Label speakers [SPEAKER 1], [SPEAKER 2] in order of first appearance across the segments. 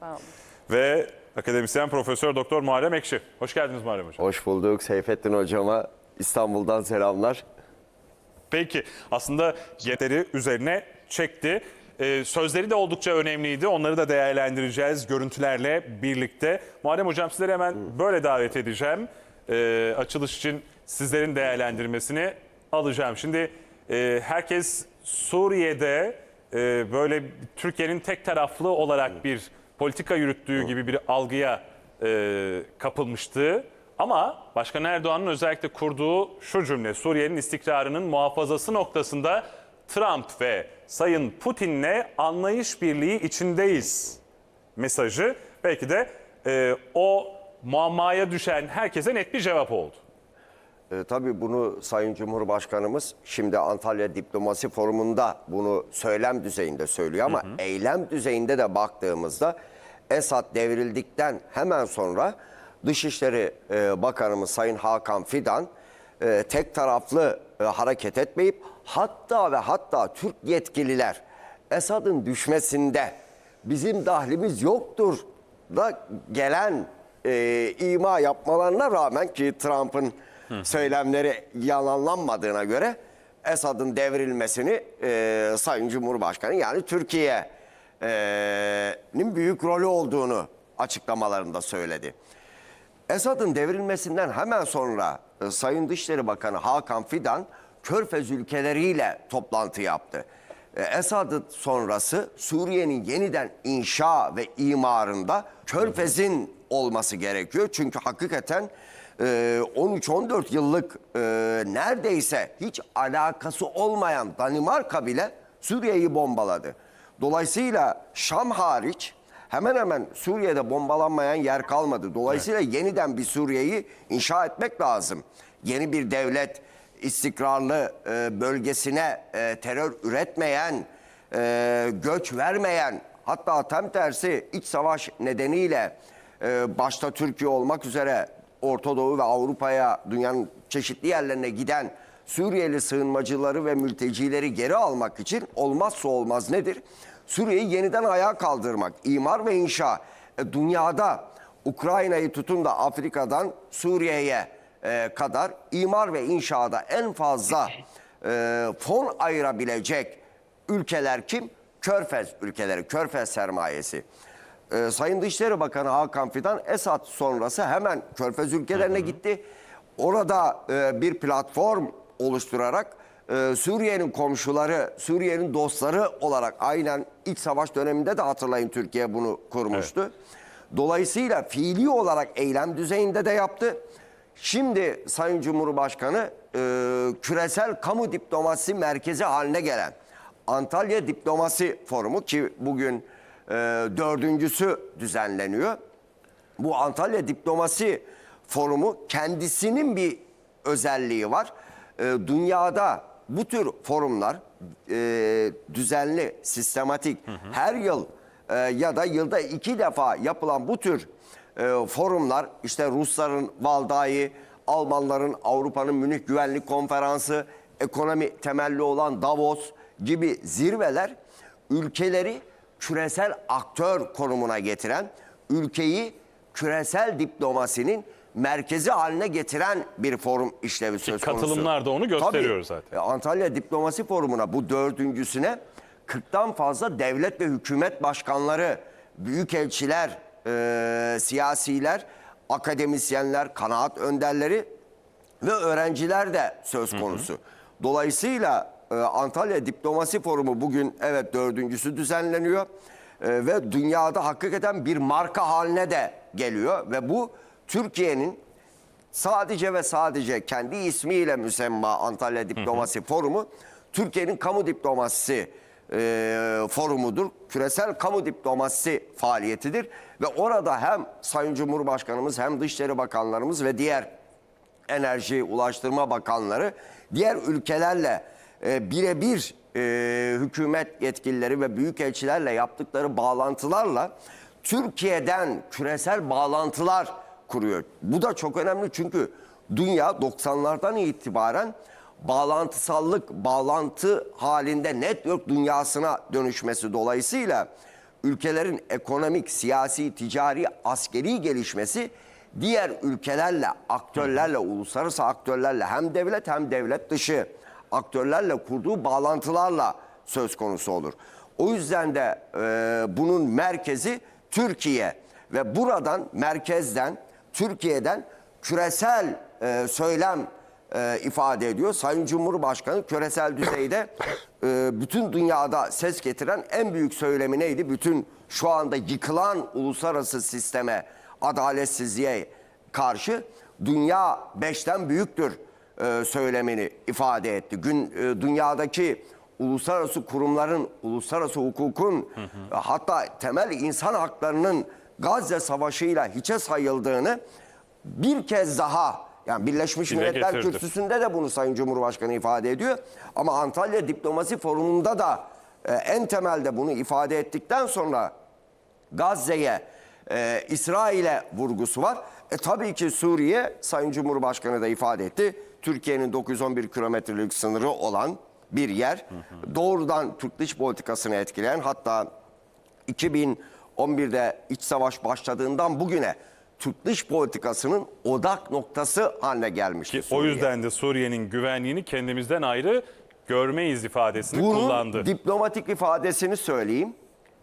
[SPEAKER 1] Sağ olun.
[SPEAKER 2] Ve akademisyen Profesör Doktor Muharrem Ekşi. Hoş geldiniz Muharrem Hocam.
[SPEAKER 3] Hoş bulduk Seyfettin Hocama. İstanbul'dan selamlar.
[SPEAKER 2] Peki aslında getiri üzerine çekti. Ee, sözleri de oldukça önemliydi. Onları da değerlendireceğiz görüntülerle birlikte. Muharrem Hocam sizleri hemen böyle davet edeceğim. Ee, açılış için sizlerin değerlendirmesini alacağım. Şimdi e, herkes Suriye'de e, böyle Türkiye'nin tek taraflı olarak bir politika yürüttüğü gibi bir algıya e, kapılmıştı. Ama Başkan Erdoğan'ın özellikle kurduğu şu cümle Suriye'nin istikrarının muhafazası noktasında Trump ve Sayın Putin'le anlayış birliği içindeyiz mesajı belki de e, o muammaya düşen herkese net bir cevap oldu.
[SPEAKER 3] E, tabii bunu Sayın Cumhurbaşkanımız şimdi Antalya Diplomasi Forumu'nda bunu söylem düzeyinde söylüyor ama eylem düzeyinde de baktığımızda Esad devrildikten hemen sonra Dışişleri e, Bakanımız Sayın Hakan Fidan e, tek taraflı e, hareket etmeyip hatta ve hatta Türk yetkililer Esad'ın düşmesinde bizim dahlimiz yoktur da gelen e, ima yapmalarına rağmen ki Trump'ın söylemleri yalanlanmadığına göre Esad'ın devrilmesini e, Sayın Cumhurbaşkanı yani Türkiye'nin büyük rolü olduğunu açıklamalarında söyledi. Esad'ın devrilmesinden hemen sonra e, Sayın Dışişleri Bakanı Hakan Fidan Körfez ülkeleriyle toplantı yaptı. E, Esad'ın sonrası Suriye'nin yeniden inşa ve imarında Körfez'in olması gerekiyor. Çünkü hakikaten e, 13-14 yıllık e, neredeyse hiç alakası olmayan Danimarka bile Suriye'yi bombaladı. Dolayısıyla Şam hariç hemen hemen Suriye'de bombalanmayan yer kalmadı. Dolayısıyla yeniden bir Suriye'yi inşa etmek lazım. Yeni bir devlet, istikrarlı e, bölgesine e, terör üretmeyen, e, göç vermeyen, hatta tam tersi iç savaş nedeniyle e, başta Türkiye olmak üzere Orta Doğu ve Avrupa'ya, dünyanın çeşitli yerlerine giden Suriyeli sığınmacıları ve mültecileri geri almak için olmazsa olmaz nedir? Suriye'yi yeniden ayağa kaldırmak, imar ve inşa. E, dünyada Ukrayna'yı tutun da Afrika'dan Suriye'ye e, kadar imar ve inşaada en fazla e, fon ayırabilecek ülkeler kim? Körfez ülkeleri, Körfez sermayesi. E, Sayın Dışişleri Bakanı Hakan Fidan Esad sonrası hemen Körfez ülkelerine gitti. Orada e, bir platform oluşturarak e, Suriye'nin komşuları, Suriye'nin dostları olarak aynen iç savaş döneminde de hatırlayın Türkiye bunu kurmuştu. Dolayısıyla fiili olarak eylem düzeyinde de yaptı. Şimdi Sayın Cumhurbaşkanı e, küresel kamu diplomasisi merkezi haline gelen Antalya Diplomasi Forumu ki bugün e, dördüncüsü düzenleniyor. Bu Antalya Diplomasi Forumu kendisinin bir özelliği var. E, dünyada bu tür forumlar e, düzenli, sistematik her yıl e, ya da yılda iki defa yapılan bu tür e, forumlar işte Rusların Valdai, Almanların Avrupa'nın Münih Güvenlik Konferansı, ekonomi temelli olan Davos gibi zirveler ülkeleri küresel aktör konumuna getiren, ülkeyi küresel diplomasinin merkezi haline getiren bir forum işlevi söz konusu.
[SPEAKER 2] katılımlar da onu gösteriyor
[SPEAKER 3] Tabii.
[SPEAKER 2] zaten.
[SPEAKER 3] E, Antalya Diplomasi Forumu'na bu dördüncüsüne 40'tan fazla devlet ve hükümet başkanları, büyükelçiler, e, siyasiler, akademisyenler, kanaat önderleri ve öğrenciler de söz konusu. Dolayısıyla e, Antalya Diplomasi Forumu bugün evet dördüncüsü düzenleniyor. E, ve dünyada hakikaten bir marka haline de geliyor. Ve bu Türkiye'nin sadece ve sadece kendi ismiyle müsemma Antalya Diplomasi Forumu Türkiye'nin kamu diplomasisi e, forumudur. Küresel kamu diplomasisi faaliyetidir. Ve orada hem Sayın Cumhurbaşkanımız hem Dışişleri Bakanlarımız ve diğer Enerji, Ulaştırma Bakanları diğer ülkelerle e, birebir e, hükümet yetkilileri ve büyükelçilerle yaptıkları bağlantılarla Türkiye'den küresel bağlantılar kuruyor. Bu da çok önemli çünkü dünya 90'lardan itibaren bağlantısallık, bağlantı halinde network dünyasına dönüşmesi dolayısıyla ülkelerin ekonomik, siyasi, ticari, askeri gelişmesi diğer ülkelerle, aktörlerle, uluslararası aktörlerle hem devlet hem devlet dışı aktörlerle kurduğu bağlantılarla söz konusu olur. O yüzden de e, bunun merkezi Türkiye ve buradan merkezden Türkiye'den küresel e, söylem e, ifade ediyor. Sayın Cumhurbaşkanı küresel düzeyde e, bütün dünyada ses getiren en büyük söylemi neydi? Bütün şu anda yıkılan uluslararası sisteme, adaletsizliğe karşı dünya beşten büyüktür e, söylemini ifade etti. Gün e, dünyadaki uluslararası kurumların, uluslararası hukukun e, hatta temel insan haklarının Gazze Savaşı'yla hiçe sayıldığını bir kez daha yani Birleşmiş
[SPEAKER 2] Dile
[SPEAKER 3] Milletler
[SPEAKER 2] getirdi.
[SPEAKER 3] Kürsüsü'nde de bunu Sayın Cumhurbaşkanı ifade ediyor. Ama Antalya Diplomasi Forumu'nda da e, en temelde bunu ifade ettikten sonra Gazze'ye, e, İsrail'e vurgusu var. E tabii ki Suriye, Sayın Cumhurbaşkanı da ifade etti. Türkiye'nin 911 kilometrelik sınırı olan bir yer. Doğrudan Türk dış politikasını etkileyen hatta 2011'de iç savaş başladığından bugüne Türk dış politikasının odak noktası haline gelmişti.
[SPEAKER 2] Ki o yüzden de Suriye'nin güvenliğini kendimizden ayrı görmeyiz ifadesini
[SPEAKER 3] Bunun
[SPEAKER 2] kullandı.
[SPEAKER 3] diplomatik ifadesini söyleyeyim.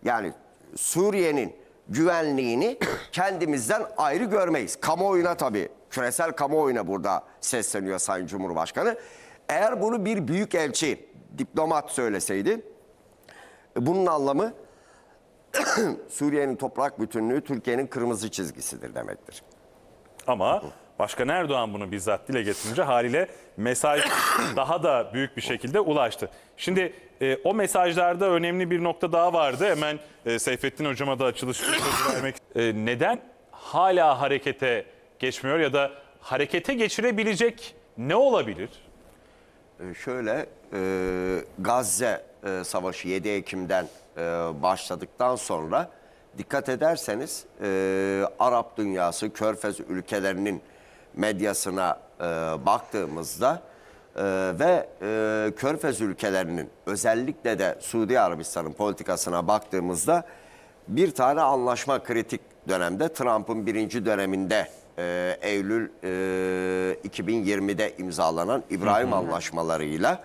[SPEAKER 3] Yani Suriye'nin güvenliğini kendimizden ayrı görmeyiz. Kamuoyuna tabii, küresel kamuoyuna burada sesleniyor Sayın Cumhurbaşkanı. Eğer bunu bir büyük elçi, diplomat söyleseydi, bunun anlamı Suriye'nin toprak bütünlüğü Türkiye'nin kırmızı çizgisidir demektir.
[SPEAKER 2] Ama Başkan Erdoğan bunu bizzat dile getirince haliyle mesaj daha da büyük bir şekilde ulaştı. Şimdi e, o mesajlarda önemli bir nokta daha vardı. Hemen e, Seyfettin Hocama da açılış sözü vermek. E, neden hala harekete geçmiyor ya da harekete geçirebilecek ne olabilir?
[SPEAKER 3] Ee, Şöyle e, Gazze e, Savaşı 7 Ekim'den e, başladıktan sonra dikkat ederseniz e, Arap dünyası, Körfez ülkelerinin medyasına e, baktığımızda e, ve e, Körfez ülkelerinin özellikle de Suudi Arabistan'ın politikasına baktığımızda bir tane anlaşma kritik dönemde Trump'ın birinci döneminde e, Eylül e, 2020'de imzalanan İbrahim anlaşmalarıyla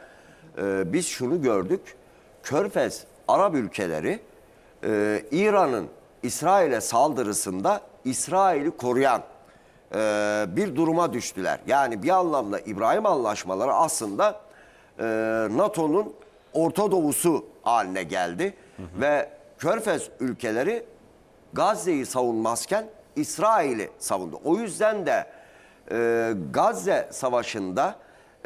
[SPEAKER 3] e, biz şunu gördük. Körfez Arap ülkeleri e, İran'ın İsrail'e saldırısında İsrail'i koruyan e, bir duruma düştüler. Yani bir anlamda İbrahim anlaşmaları aslında e, NATO'nun Orta Doğusu haline geldi ve Körfez ülkeleri Gazze'yi savunmazken İsrail'i savundu. O yüzden de e, Gazze Savaşı'nda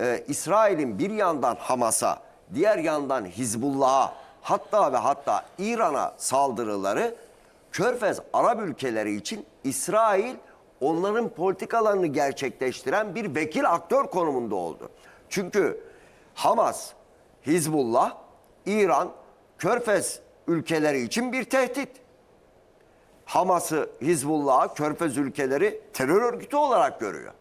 [SPEAKER 3] e, İsrail'in bir yandan Hamas'a, diğer yandan Hizbullah'a hatta ve hatta İran'a saldırıları Körfez Arap ülkeleri için İsrail onların politikalarını gerçekleştiren bir vekil aktör konumunda oldu. Çünkü Hamas, Hizbullah, İran, Körfez ülkeleri için bir tehdit. Hamas'ı, Hizbullah'ı, Körfez ülkeleri terör örgütü olarak görüyor.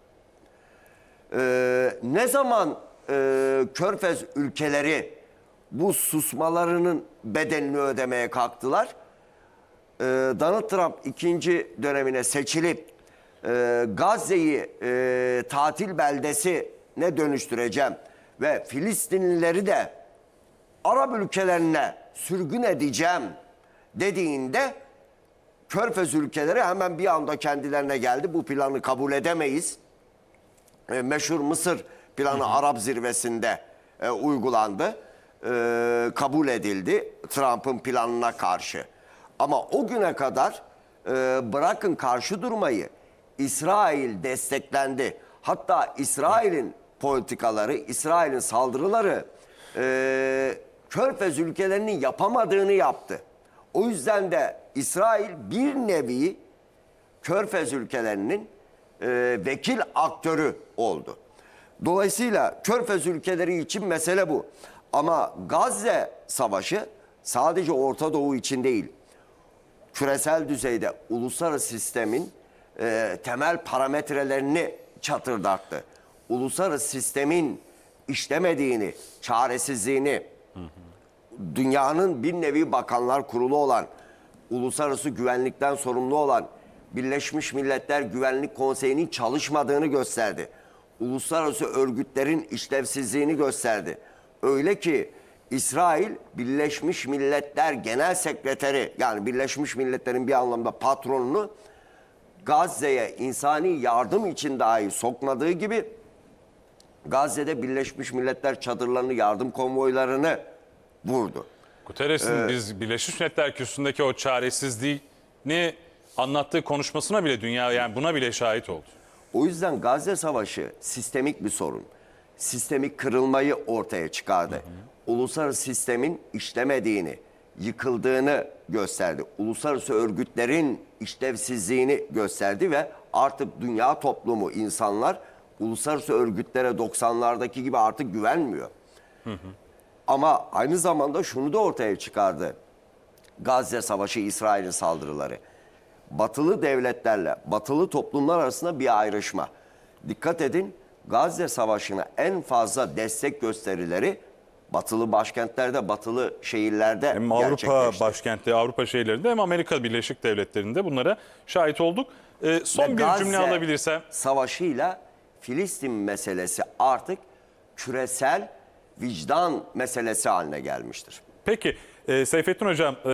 [SPEAKER 3] Ee, ne zaman e, Körfez ülkeleri bu susmalarının bedelini ödemeye kalktılar? Ee, Donald Trump ikinci dönemine seçilip e, Gazze'yi e, tatil beldesi ne dönüştüreceğim ve Filistinlileri de Arap ülkelerine sürgün edeceğim dediğinde Körfez ülkeleri hemen bir anda kendilerine geldi. Bu planı kabul edemeyiz. E, meşhur Mısır planı Arap zirvesinde e, uygulandı. E, kabul edildi Trump'ın planına karşı. Ama o güne kadar e, bırakın karşı durmayı İsrail desteklendi. Hatta İsrail'in politikaları, İsrail'in saldırıları e, Körfez ülkelerinin yapamadığını yaptı. O yüzden de İsrail bir nevi Körfez ülkelerinin e, vekil aktörü oldu. Dolayısıyla Körfez ülkeleri için mesele bu. Ama Gazze Savaşı sadece Orta Doğu için değil, küresel düzeyde uluslararası sistemin e, temel parametrelerini çatırdattı. Uluslararası sistemin işlemediğini, çaresizliğini, dünyanın bir nevi bakanlar kurulu olan uluslararası güvenlikten sorumlu olan Birleşmiş Milletler Güvenlik Konseyi'nin çalışmadığını gösterdi. Uluslararası örgütlerin işlevsizliğini gösterdi. Öyle ki İsrail Birleşmiş Milletler Genel Sekreteri yani Birleşmiş Milletler'in bir anlamda patronunu Gazze'ye insani yardım için dahi sokmadığı gibi Gazze'de Birleşmiş Milletler çadırlarını, yardım konvoylarını vurdu.
[SPEAKER 2] Guterres'in biz Birleşmiş Milletler kürsüsündeki o çaresizliğini anlattığı konuşmasına bile dünya yani buna bile şahit oldu.
[SPEAKER 3] O yüzden Gazze Savaşı sistemik bir sorun. Sistemik kırılmayı ortaya çıkardı. Uluslararası sistemin işlemediğini, yıkıldığını gösterdi. Uluslararası örgütlerin işlevsizliğini gösterdi ve artık dünya toplumu, insanlar uluslararası örgütlere 90'lardaki gibi artık güvenmiyor. Ama aynı zamanda şunu da ortaya çıkardı. Gazze Savaşı, İsrail'in saldırıları. Batılı devletlerle, batılı toplumlar arasında bir ayrışma. Dikkat edin, Gazze Savaşı'na en fazla destek gösterileri batılı başkentlerde, batılı şehirlerde
[SPEAKER 2] Hem Avrupa başkentli, Avrupa şehirlerinde hem Amerika Birleşik Devletleri'nde bunlara şahit olduk. Ee, son
[SPEAKER 3] Ve
[SPEAKER 2] bir
[SPEAKER 3] Gazze
[SPEAKER 2] cümle alabilirsem.
[SPEAKER 3] Savaşıyla Filistin meselesi artık küresel vicdan meselesi haline gelmiştir.
[SPEAKER 2] Peki e, Seyfettin Hocam